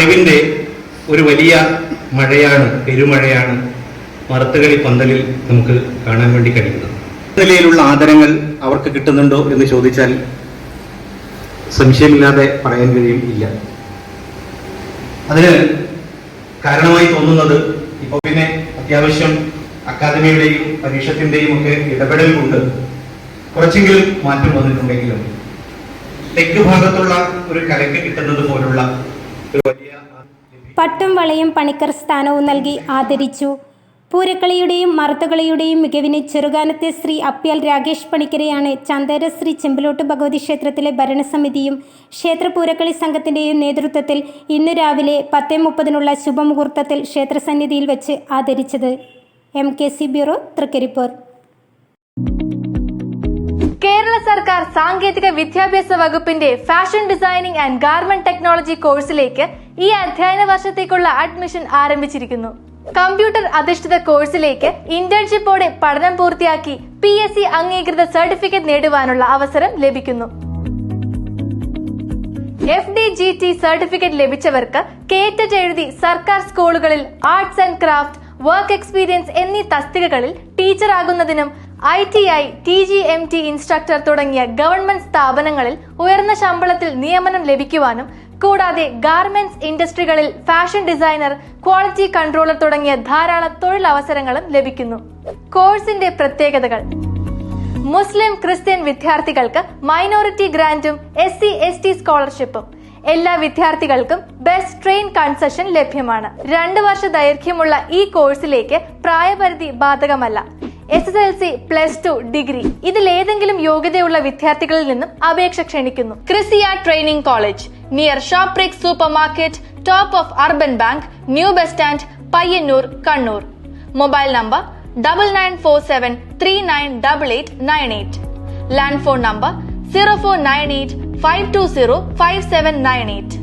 അറിവിന്റെ ഒരു വലിയ മഴയാണ് പെരുമഴയാണ് മറത്തുകളി പന്തലിൽ നമുക്ക് കാണാൻ വേണ്ടി കഴിയുന്നത്. നിലയിലുള്ള ആദരങ്ങൾ അവർക്ക് കിട്ടുന്നുണ്ടോ എന്ന് ചോദിച്ചാൽ സംശയമില്ലാതെ പറയാൻ കഴിയും ഇല്ല. അതിന് കാരണമായി തോന്നുന്നത് ഇപ്പൊ പിന്നെ അത്യാവശ്യം അക്കാദമിയുടെയും പരീക്ഷത്തിന്റെയും ഒക്കെ ഇടപെടൽ കൊണ്ട് കുറച്ചെങ്കിലും മാറ്റം വന്നിട്ടുണ്ടെങ്കിലും തെക്ക് ഭാഗത്തുള്ള ഒരു കലയ്ക്ക് കിട്ടുന്നത് പോലുള്ള ഒരു വലിയ പട്ടും വളയും പണിക്കർ സ്ഥാനവും നൽകി ആദരിച്ചു. പൂരക്കളിയുടെയും മറുത്തുകളിയുടെയും മികവിന് ചെറുകാനത്തെ ശ്രീ അപ്പ്യാൽ രാകേഷ് പണിക്കരെയാണ് ചന്ദേര ശ്രീ ചെമ്പലോട്ട് ഭഗവതി ക്ഷേത്രത്തിലെ ഭരണസമിതിയും ക്ഷേത്ര പൂരക്കളി സംഘത്തിന്റെയും നേതൃത്വത്തിൽ ഇന്ന് രാവിലെ പത്തേ മുപ്പതിനുള്ള ശുഭമുഹൂർത്തത്തിൽ ക്ഷേത്രസന്നിധിയിൽ വെച്ച് ആദരിച്ചത്. M K C bureau Thrikkaripur. സർക്കാർ സാങ്കേതിക വിദ്യാഭ്യാസ വകുപ്പിന്റെ fashion designing and garment technology കോഴ്സിലേക്ക് ഈ അധ്യയന വർഷത്തേക്കുള്ള അഡ്മിഷൻ ആരംഭിച്ചിരിക്കുന്നു. കമ്പ്യൂട്ടർ അധിഷ്ഠിത കോഴ്സിലേക്ക് ഇന്റേൺഷിപ്പോടെ പഠനം പൂർത്തിയാക്കി പി എസ് സി അംഗീകൃത സർട്ടിഫിക്കറ്റ് നേടുവാനുള്ള അവസരം ലഭിക്കുന്നു. F D G T certificate ലഭിച്ചവർക്ക് കേറ്ററ്റ് എഴുതി സർക്കാർ സ്കൂളുകളിൽ arts and craft work experience എന്നീ തസ്തികകളിൽ teacher ആകുന്നതിനും I T I T G M T instructor തുടങ്ങിയ ഗവൺമെന്റ് സ്ഥാപനങ്ങളിൽ ഉയർന്ന ശമ്പളത്തിൽ നിയമനം ലഭിക്കുവാനും കൂടാതെ ഗാർമെന്റ്സ് ഇൻഡസ്ട്രികളിൽ ഫാഷൻ ഡിസൈനർ ക്വാളിറ്റി കൺട്രോളർ തുടങ്ങിയ ധാരാളം തൊഴിലവസരങ്ങളും ലഭിക്കുന്നു. കോഴ്സിന്റെ പ്രത്യേകതകൾ. മുസ്ലിം ക്രിസ്ത്യൻ വിദ്യാർത്ഥികൾക്ക് മൈനോറിറ്റി ഗ്രാന്റും എസ് സി എസ് ടി സ്കോളർഷിപ്പും. എല്ലാ വിദ്യാർത്ഥികൾക്കും ബെസ്റ്റ് ട്രെയിൻ കൺസെഷൻ ലഭ്യമാണ്. രണ്ട് വർഷ ദൈർഘ്യമുള്ള ഈ കോഴ്സിലേക്ക് പ്രായപരിധി ബാധകമല്ല. S S L C plus two degree ഇതിൽ ഏതെങ്കിലും യോഗ്യതയുള്ള വിദ്യാർത്ഥികളിൽ നിന്നും അപേക്ഷ ക്ഷണിക്കുന്നു. ക്രിസിയ training college. Near ഷോപ്രിക് supermarket top of urban bank new bus stand Payyanur Kannur. Mobile number double nine four seven three nine double eight nine eight land phone number zero four nine eight five two zero five seven nine eight